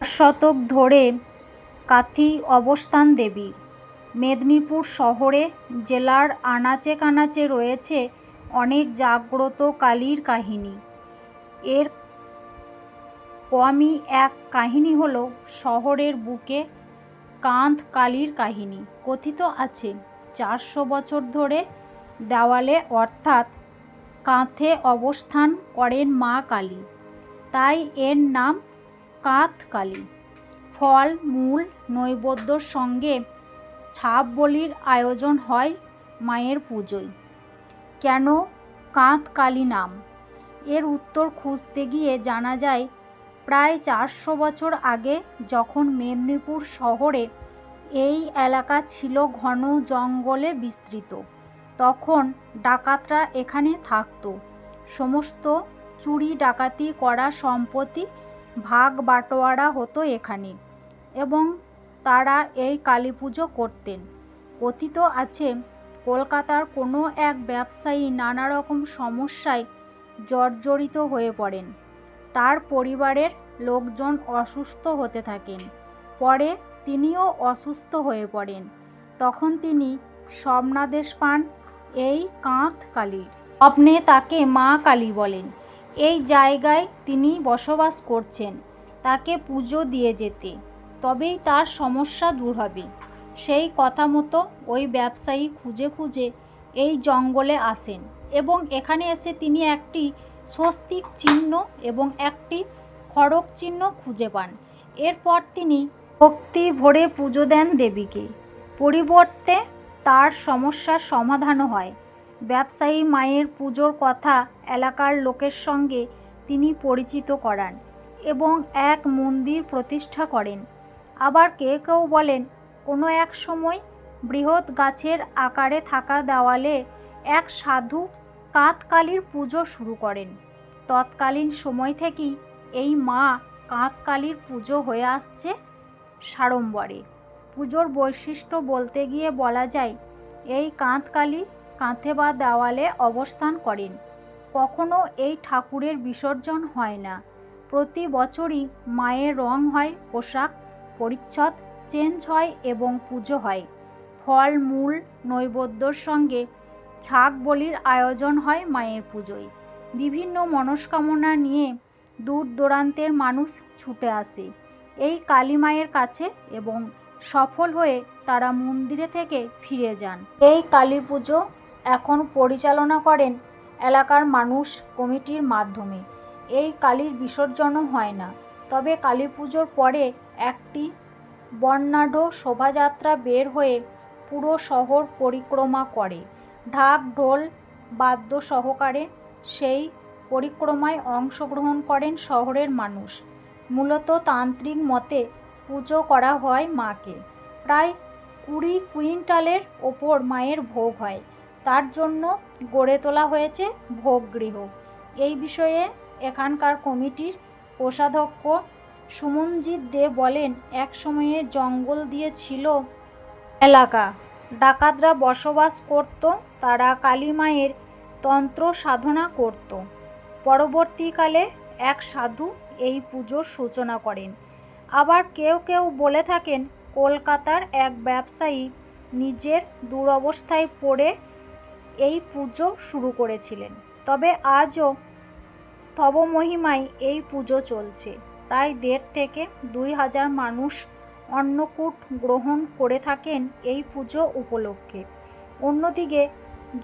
শতক ধরে কাথি অবস্থান দেবী। মেদিনীপুর শহরে জেলার আনাচে কানাচে রয়েছে অনেক জাগ্রত কালীর কাহিনী। এর কমই এক কাহিনী হল শহরের বুকে কাঁধ কালীর কাহিনী। কথিত আছে, চারশো বছর ধরে দেওয়ালে অর্থাৎ কাঁথে অবস্থান করেন মা কালী। তাই এর নাম কাঁথ কালী ফল, মূল, নৈবেদ্যর সঙ্গে ছাপ বলির আয়োজন হয় মায়ের পুজোয়। কেন কাঁধ নাম? এর উত্তর খুঁজতে গিয়ে জানা যায়, প্রায় চারশো বছর আগে যখন মেদিনীপুর শহরে এই এলাকা ছিল ঘন জঙ্গলে বিস্তৃত, তখন ডাকাতরা এখানে থাকতো। সমস্ত চুরি ডাকাতি করা সম্পত্তি ভাগ বাটোয়ারা হতো এখানে এবং তারা এই কালী পুজো করতেন। কথিত আছে, কলকাতার কোনো এক ব্যবসায়ী নানা রকম সমস্যায় জর্জরিত হয়ে পড়েন। তার পরিবারের লোকজন অসুস্থ হতে থাকেন। পরে তিনিও অসুস্থ হয়ে পড়েন। তখন তিনি স্বপ্নাদেশ পান এই কাঁথ কালীর। স্বপ্নে তাকে মা কালী বলেন। এই জায়গায় তিনি বসবাস করছেন, তাকে পুজো দিয়ে যেতে। তবেই তার সমস্যা দূর হবে। সেই কথা মতো ওই ব্যবসায়ী খুঁজে খুঁজে এই জঙ্গলে আসেন এবং এখানে এসে তিনি একটি স্বস্তিক চিহ্ন এবং একটি খড়ক চিহ্ন খুঁজে পান। এরপর তিনি ভক্তি ভরে পুজো দেন দেবীকে। পরিবর্তে তার সমস্যার সমাধানও হয়। ব্যবসায়ী মায়ের পুজোর কথা এলাকার লোকের সঙ্গে তিনি পরিচিত করান এবং এক মন্দির প্রতিষ্ঠা করেন। আবার কেউ কেউ বলেন, কোনো এক সময় বৃহৎ গাছের আকারে থাকা দেওয়ালে এক সাধু কাঁতকালীর পুজো শুরু করেন। তৎকালীন সময় থেকেই এই মা কাঁতকালীর পুজো হয়ে আসছে সাড়ম্বরে। পুজোর বৈশিষ্ট্য বলতে গিয়ে বলা যায়, এই কাঁতকালী কাঁথে বা দেওয়ালে অবস্থান করেন। কখনো এই ঠাকুরের বিসর্জন হয় না। প্রতি বছরই মায়ের রং হয়, পোশাক পরিচ্ছদ চেঞ্জ হয় এবং পুজো হয়। ফল, মূল, নৈবেদ্যর সঙ্গে ছাগ বলির আয়োজন হয় মায়ের পুজোয়। বিভিন্ন মনস্কামনা নিয়ে দূর দূরান্তের মানুষ ছুটে আসে। এই কালী মায়ের কাছে এবং সফল হয়ে তারা মন্দিরে থেকে ফিরে যান। এই কালী পুজো এখন পরিচালনা করেন এলাকার মানুষ কমিটির মাধ্যমে। এই কালীর বিসর্জনও হয় না, তবে কালী পুজোর পরে একটি বর্ণাঢ্য শোভাযাত্রা বের হয়ে পুরো শহর পরিক্রমা করে। ঢাক, ঢোল, বাদ্য সহকারে সেই পরিক্রমায় অংশগ্রহণ করেন শহরের মানুষ। মূলত তান্ত্রিক মতে পুজো করা হয় মাকে। প্রায় কুড়ি কুইন্টালের ওপর মায়ের ভোগ হয়। তার জন্য গড়ে তোলা হয়েছে ভোগগৃহ। এই বিষয়ে এখানকার কমিটির কোষাধ্যক্ষ সুমনজিৎ দে বলেন, এক সময়ে জঙ্গল দিয়ে ছিল এলাকা। ডাকাতরা বসবাস করত, তারা কালী মায়ের তন্ত্র সাধনা করত। পরবর্তীকালে এক সাধু এই পুজোর সূচনা করেন। আবার কেউ কেউ বলে থাকেন, কলকাতার এক ব্যবসায়ী নিজের দুরবস্থায় পড়ে এই পুজো শুরু করেছিলেন। তবে আজও স্তবমহিমায় এই পুজো চলছে। প্রায় দেড় থেকে দুই হাজার মানুষ অন্নকূট গ্রহণ করে থাকেন এই পুজো উপলক্ষে। অন্যদিকে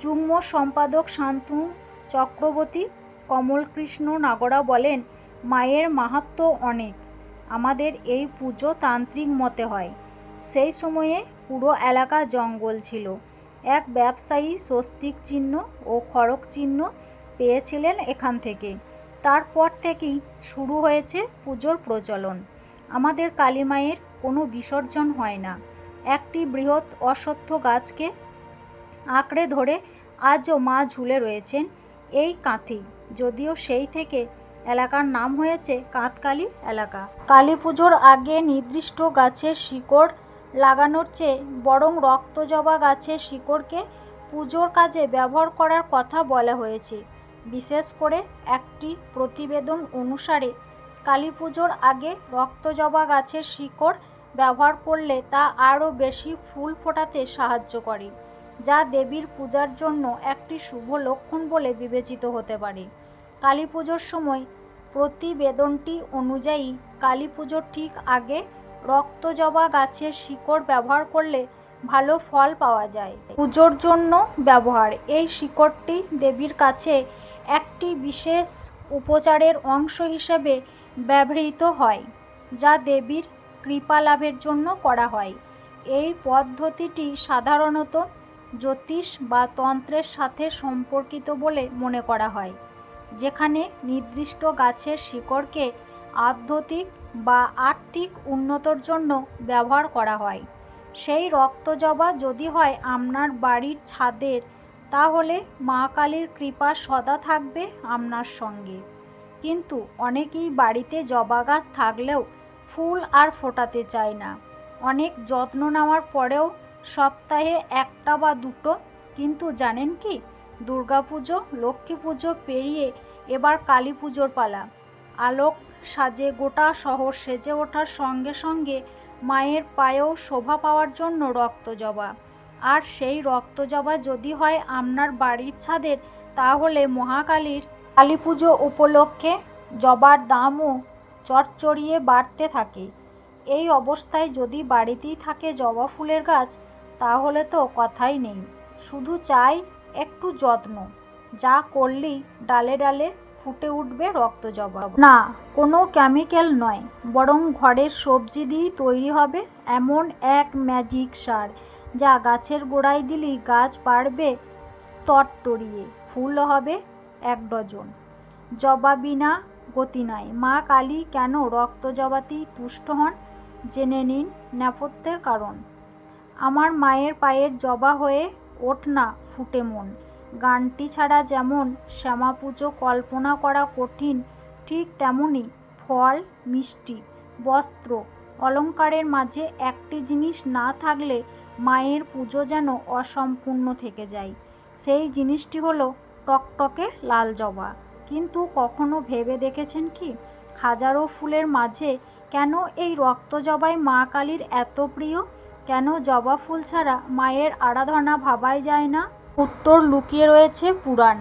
যুগ্ম সম্পাদক শান্তনু চক্রবর্তী, কমলকৃষ্ণ নাগরা বলেন, মায়ের মাহাত্ম অনেক। আমাদের এই পুজো তান্ত্রিক মতে হয়। সেই সময়ে পুরো এলাকা জঙ্গল ছিল। এক ব্যবসায়ী স্বস্তিক চিহ্ন ও খড়ক চিহ্ন পেয়েছিলেন এখান থেকে। তারপর থেকেই শুরু হয়েছে পুজোর প্রচলন। আমাদের কালী মায়ের কোনো বিসর্জন হয় না। একটি বৃহৎ অশ্বত্থ গাছকে আঁকড়ে ধরে আজও মা ঝুলে রয়েছেন এই কাঁথি। যদিও সেই থেকে এলাকার নাম হয়েছে কাঁতকালী এলাকা। কালী পুজোর আগে নির্দিষ্ট গাছের শিকড় লাগানোর চেয়ে বরং রক্তজবা গাছের শিকড়কে পুজোর কাজে ব্যবহার করার কথা বলা হয়েছে। বিশেষ করে একটি প্রতিবেদন অনুসারে কালী পুজোর আগে রক্তজবা গাছের শিকড় ব্যবহার করলে তা আরও বেশি ফুল ফোটাতে সাহায্য করে, যা দেবীর পূজার জন্য একটি শুভ লক্ষণ বলে বিবেচিত হতে পারে। কালী পুজোর সময় প্রতিবেদনটি অনুযায়ী কালী পুজোর ঠিক আগে রক্তজবা গাছের শিকড় ব্যবহার করলে ভালো ফল পাওয়া যায়। পুজোর জন্য ব্যবহার। এই শিকড়টি দেবীর কাছে একটি বিশেষ উপচারের অংশ হিসেবে ব্যবহৃত হয়, যা দেবীর কৃপা লাভের জন্য করা হয়। এই পদ্ধতিটি সাধারণত জ্যোতিষ বা তন্ত্রের সাথে সম্পর্কিত বলে মনে করা হয়, যেখানে নির্দিষ্ট গাছের শিকড়কে আধ্যাত্মিক বা আর্থিক উন্নতর জন্য ব্যবহার করা হয়। সেই রক্তজবা যদি হয় আপনার বাড়ির ছাদের, তাহলে মা কালীর কৃপা সদা থাকবে আপনার সঙ্গে। কিন্তু অনেকেই বাড়িতে জবা গাছ থাকলেও ফুল আর ফোটাতে চায় না। অনেক যত্ন নেওয়ার পরেও সপ্তাহে একটা বা দুটো। কিন্তু জানেন কি? দুর্গাপুজো লক্ষ্মী পুজো পেরিয়ে এবার কালী পুজোর পালা। আলোক সাজে, গোটা শহর সেজে ওঠার সঙ্গে সঙ্গে মায়ের পায়েও শোভা পাওয়ার জন্য রক্তজবা আর সেই রক্তজবা যদি হয় আপনার বাড়ির ছাদের, তাহলে মহাকালীর কালী পুজো উপলক্ষে জবার দামও চড়চড়িয়ে বাড়তে থাকে। এই অবস্থায় যদি বাড়িতেই থাকে জবা ফুলের গাছ, তাহলে তো কথাই নেই। শুধু চাই একটু যত্ন। যা করলেই ডালে ডালে ফুটে উঠবে রক্তজবা না, কোনো কেমিক্যাল নয়, বরং ঘরের সবজি দিয়েই তৈরি হবে এমন এক ম্যাজিক সার, যা গাছের গোড়ায় দিলেই গাছ বাড়বে তরতরিয়ে ফুল হবে এক ডজন। জবা বিনা গতি নাই। মা কালী কেন রক্ত জবাতেই তুষ্ট হন? জেনে নিন নেপথ্যের কারণ। আমার মায়ের পায়ের জবা হয়ে ওঠ না, ফুটে মন। গানটি ছাড়া যেমন শ্যামা পুজো কল্পনা করা কঠিন, ঠিক তেমনই ফল, মিষ্টি, বস্ত্র অলংকারের মাঝে একটি জিনিস না থাকলে মায়ের পুজো যেন অসম্পূর্ণ থেকে যায়। সেই জিনিসটি হলো টকটকে লাল জবা। কিন্তু কখনো ভেবে দেখেছেন কি? হাজারো ফুলের মাঝে কেন এই রক্ত জবাই মা কালীর এত প্রিয়? কেন জবা ফুল ছাড়া মায়ের আরাধনা ভাবাই যায় না? উত্তর লুকিয়ে রয়েছে পুরাণ।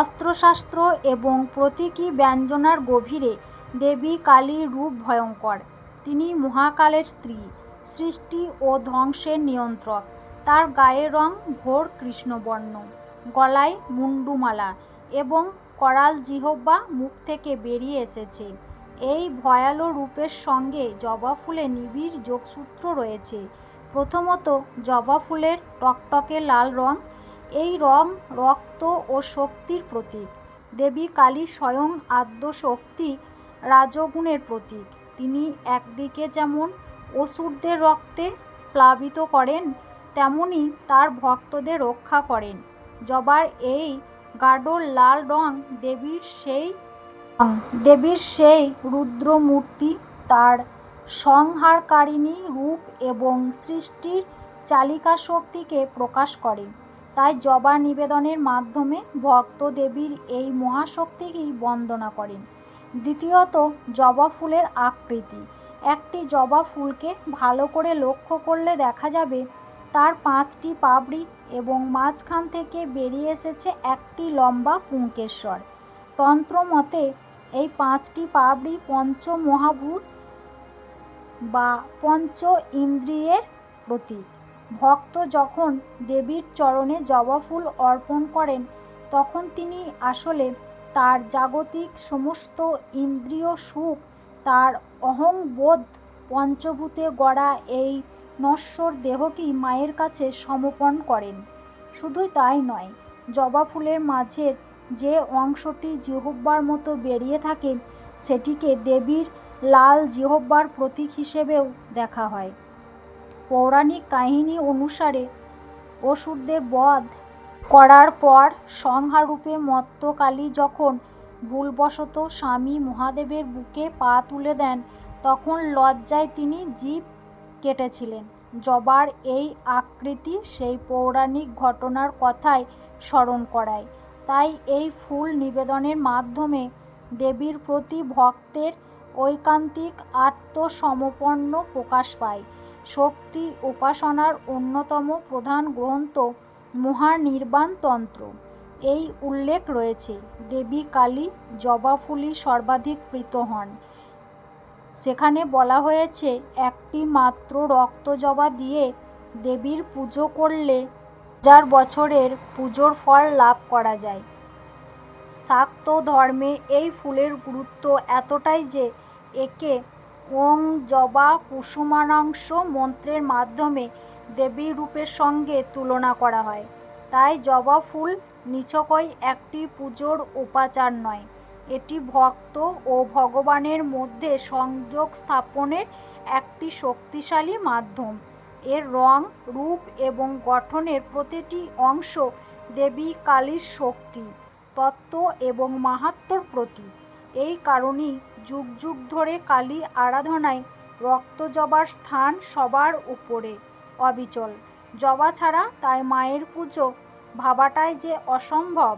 অস্ত্রশাস্ত্র এবং প্রতীকী ব্যঞ্জনার গভীরে দেবী কালীর রূপ ভয়ঙ্কর। তিনি মহাকালের স্ত্রী, সৃষ্টি ও ধ্বংসের নিয়ন্ত্রক। তার গায়ের রং ঘোর কৃষ্ণবর্ণ, গলায় মুন্ডুমালা এবং করাল জিহ্বা মুখ থেকে বেরিয়ে এসেছে। এই ভয়ালো রূপের সঙ্গে জবা ফুলে নিবিড় যোগসূত্র রয়েছে। প্রথমত জবা ফুলের টকটকে লাল রং এই রং রক্ত ও শক্তির প্রতীক। দেবী কালী স্বয়ং আদ্য শক্তি রাজগুণের প্রতীক। তিনি একদিকে যেমন অসুরদের রক্তে প্লাবিত করেন, তেমনি তার ভক্তদের রক্ষা করেন। জবার এই গাঢ় লাল রং দেবীর সেই দেবীর সেই রুদ্রমূর্তি, তার সংহারকারিণী রূপ এবং সৃষ্টির চালিকা শক্তিকে প্রকাশ করে। তাই জবা নিবেদনের মাধ্যমে ভক্ত দেবীর এই মহাশক্তিকেই বন্দনা করেন। দ্বিতীয়ত, জবা ফুলের আকৃতি। একটি জবা ফুলকে ভালো করে লক্ষ্য করলে দেখা যাবে, তার পাঁচটি পাবড়ি এবং মাঝখান থেকে বেরিয়ে এসেছে একটি লম্বা পুঙ্কেশ্বর। তন্ত্র মতে এই পাঁচটি পাবড়ি পঞ্চমহাভূত বা পঞ্চ ইন্দ্রিয়ের প্রতীক। ভক্ত যখন দেবীর চরণে জবা ফুল অর্পণ করেন, তখন তিনি আসলে তার জাগতিক সমস্ত ইন্দ্রিয় সুখ, তার অহংবোধ পঞ্চভূতে গড়া এই নশ্বর দেহকেই মায়ের কাছে সমর্পণ করেন। শুধুই তাই নয়, জবা ফুলের মাঝের যে অংশটি জিহব্বার মতো বেরিয়ে থাকে, সেটিকে দেবীর লাল জিহব্বার প্রতীক হিসেবেও দেখা হয়। পৌরাণিক কাহিনী অনুসারে অসুরদের বধ করার পর সংহারূপে মত্তকালী যখন ভুলবশত স্বামী মহাদেবের বুকে পা তুলে দেন, তখন লজ্জায় তিনি জীব কেটেছিলেন। জবার এই আকৃতি সেই পৌরাণিক ঘটনার কথাই স্মরণ করায়। তাই এই ফুল নিবেদনের মাধ্যমে দেবীর প্রতি ভক্তের ঐকান্তিক আত্মসমপন্ন প্রকাশ পায়। শক্তি উপাসনার অন্যতম প্রধান গ্রন্থ মহানির্বাণ তন্ত্র। এই উল্লেখ রয়েছে, দেবী কালী জবাফুলি সর্বাধিক প্রীত হন। সেখানে বলা হয়েছে, একটি মাত্র রক্ত জবা দিয়ে দেবীর পুজো করলে হাজার বছরের পুজোর ফল লাভ করা যায়। শাক্ত ধর্মে এই ফুলের গুরুত্ব এতটাই যে একে ওং জবা কুসুমানাংশ মন্ত্রের মাধ্যমে দেবী রূপের সঙ্গে তুলনা করা হয়। তাই জবা ফুল নিছকই একটি পুজোর উপাচার নয়। এটি ভক্ত ও ভগবানের মধ্যে সংযোগ স্থাপনের একটি শক্তিশালী মাধ্যম। এর রং, রূপ এবং গঠনের প্রতিটি অংশ দেবী কালীর শক্তি, তত্ত্ব এবং মাহাত্ম্যর প্রতীক। এই কারণেই যুগ যুগ ধরে কালী আরাধনায় রক্ত জবার স্থান সবার উপরে। অবিচল। জবা ছাড়া তাই মায়ের পুজো ভাবাটাই যে অসম্ভব।